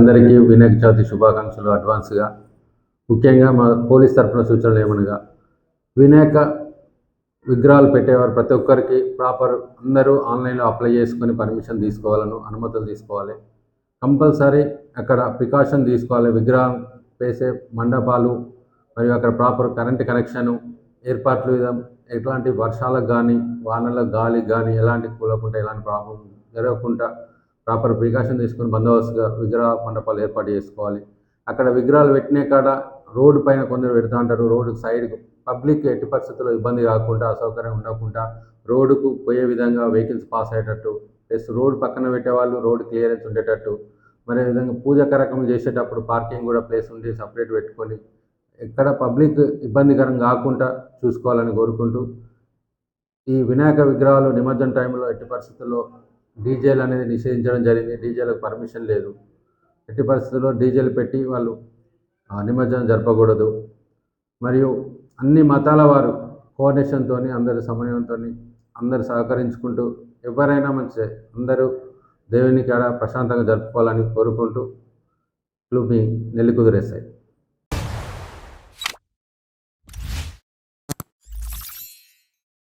అందరికీ వినాయక చవితి శుభాకాంక్షలు అడ్వాన్స్గా. ముఖ్యంగా మా పోలీస్ తరఫున సూచనలు ఏమనగా వినాయక విగ్రహాలు పెట్టేవారు ప్రతి ఒక్కరికి ప్రాపర్ అందరూ ఆన్లైన్లో అప్లై చేసుకొని పర్మిషన్ తీసుకోవాలను అనుమతులు తీసుకోవాలి. కంపల్సరీ అక్కడ ప్రికాషన్ తీసుకోవాలి. విగ్రహం వేసే మండపాలు మరియు అక్కడ ప్రాపర్ కరెంట్ కనెక్షను ఏర్పాట్లు విధం ఎట్లాంటి వర్షాలకు కానీ వానలకు గాలికి కానీ ఎలాంటి కూలకుండా ఎలాంటి ప్రాబ్లం జరగకుండా ప్రాపర్ ప్రికాషన్ తీసుకొని బందోబస్తుగా విగ్రహ మండపాలు ఏర్పాటు చేసుకోవాలి. అక్కడ విగ్రహాలు పెట్టిన కాడ రోడ్డు పైన కొందరు పెడతా ఉంటారు. రోడ్డు సైడ్ పబ్లిక్ ఎట్టి పరిస్థితుల్లో ఇబ్బంది కాకుండా అసౌకర్యం ఉండకుండా రోడ్డుకు పోయే విధంగా వెహికల్స్ పాస్ అయ్యేటట్టు ప్లస్ రోడ్ పక్కన పెట్టేవాళ్ళు రోడ్ క్లియరెన్స్ ఉండేటట్టు మరే విధంగా పూజ కార్యక్రమం చేసేటప్పుడు పార్కింగ్ కూడా ప్లేస్ ఉండి సపరేట్ పెట్టుకొని ఎక్కడ పబ్లిక్ ఇబ్బందికరం కాకుండా చూసుకోవాలని కోరుకుంటూ ఈ వినాయక విగ్రహాలు నిమజ్జన టైంలో ఎట్టి పరిస్థితుల్లో డీజేలు అనేది నిషేధించడం జరిగింది. డీజేలకు పర్మిషన్ లేదు. ఎట్టి పరిస్థితుల్లో డీజేలు పెట్టి వాళ్ళు నిమజ్జనం జరపకూడదు. మరియు అన్ని మతాల వారు కోఆర్డినేషన్తో అందరి సమన్వయంతో అందరు సహకరించుకుంటూ ఎవరైనా మంచి అందరూ దేవుని కాడ ప్రశాంతంగా జరుపుకోవాలని కోరుకుంటూ మీ నెల్లి కుదిరేస్తాయి